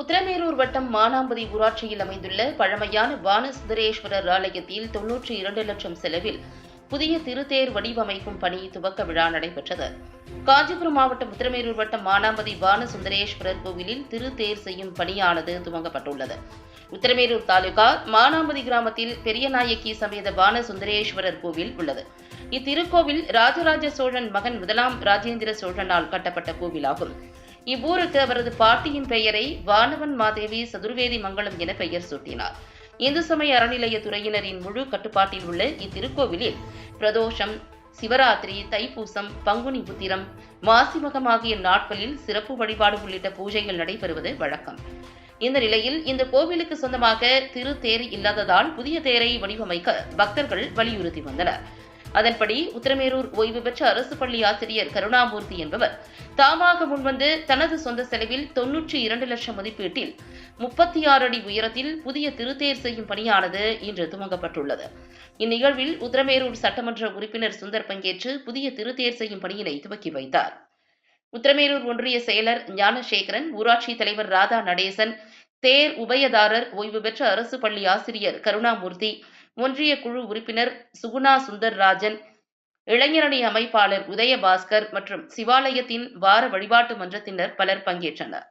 உத்திரமேரூர் வட்டம் மானாம்பதி ஊராட்சியில் அமைந்துள்ள பழமையான வானசுந்தரேஸ்வரர் ஆலயத்தில் தொன்னூற்றி இரண்டு லட்சம் செலவில் புதிய திருத்தேர் வடிவமைக்கும் பணி துவக்க விழா நடைபெற்றது. காஞ்சிபுரம் மாவட்டம் உத்திரமேரூர் வட்டம் மானாம்பதி வானசுந்தரேஸ்வரர் கோவிலில் திருத்தேர் செய்யும் பணியானது துவங்கப்பட்டுள்ளது. உத்திரமேரூர் தாலுகா மானாம்பதி கிராமத்தில் பெரியநாயக்கி சமேத வானசுந்தரேஸ்வரர் கோவில் உள்ளது. இத்திருக்கோவில் ராஜராஜ சோழன் மகன் முதலாம் ராஜேந்திர சோழனால் கட்டப்பட்ட கோவிலாகும். இவ்வூருக்கு அவரது பாட்டியின் பெயரை வானவன் மாதேவி சதுர்வேதி மங்கலம் என பெயர் சூட்டினார். இந்து சமய அறநிலையத்துறையினரின் முழு கட்டுப்பாட்டில் உள்ள இத்திருக்கோவிலில் பிரதோஷம் சிவராத்திரி தைப்பூசம் பங்குனி புத்திரம் மாசிமகம் ஆகிய நாட்களில் சிறப்பு வழிபாடு உள்ளிட்ட பூஜைகள் நடைபெறுவது வழக்கம். இந்த நிலையில் இந்த கோவிலுக்கு சொந்தமாக திருத்தேர் இல்லாததால் புதிய தேரை வடிவமைக்க பக்தர்கள் வலியுறுத்தி வந்தனர். அதன்படி உத்திரமேரூர் ஓய்வு பெற்ற அரசு பள்ளி ஆசிரியர் கருணாமூர்த்தி என்பவர் தாமாக முன்வந்து தனது சொந்த செலவில் தொன்னூற்றி இரண்டு லட்சம் மதிப்பீட்டில் முப்பத்தி ஆறு அடி உயரத்தில் புதிய திருத்தேர் செய்யும் பணியானது இன்று துவங்கப்பட்டுள்ளது. இந்நிகழ்வில் உத்திரமேரூர் சட்டமன்ற உறுப்பினர் சுந்தர் பங்கேற்று புதிய திருத்தேர் செய்யும் பணியினை துவக்கி வைத்தார். உத்திரமேரூர் ஒன்றிய செயலர் ஞானசேகரன் ஊராட்சி தலைவர் ராதா நடேசன் தேர் உபயதாரர் ஓய்வு பெற்ற அரசு பள்ளி ஆசிரியர் கருணாமூர்த்தி ஒன்றிய குழு உறுப்பினர் சுகுணா சுந்தர்ராஜன் இளைஞரணி அமைப்பாளர் உதயபாஸ்கர் மற்றும் சிவாலயத்தின் வார வழிபாட்டு மன்றத்தினர் பலர் பங்கேற்றனர்.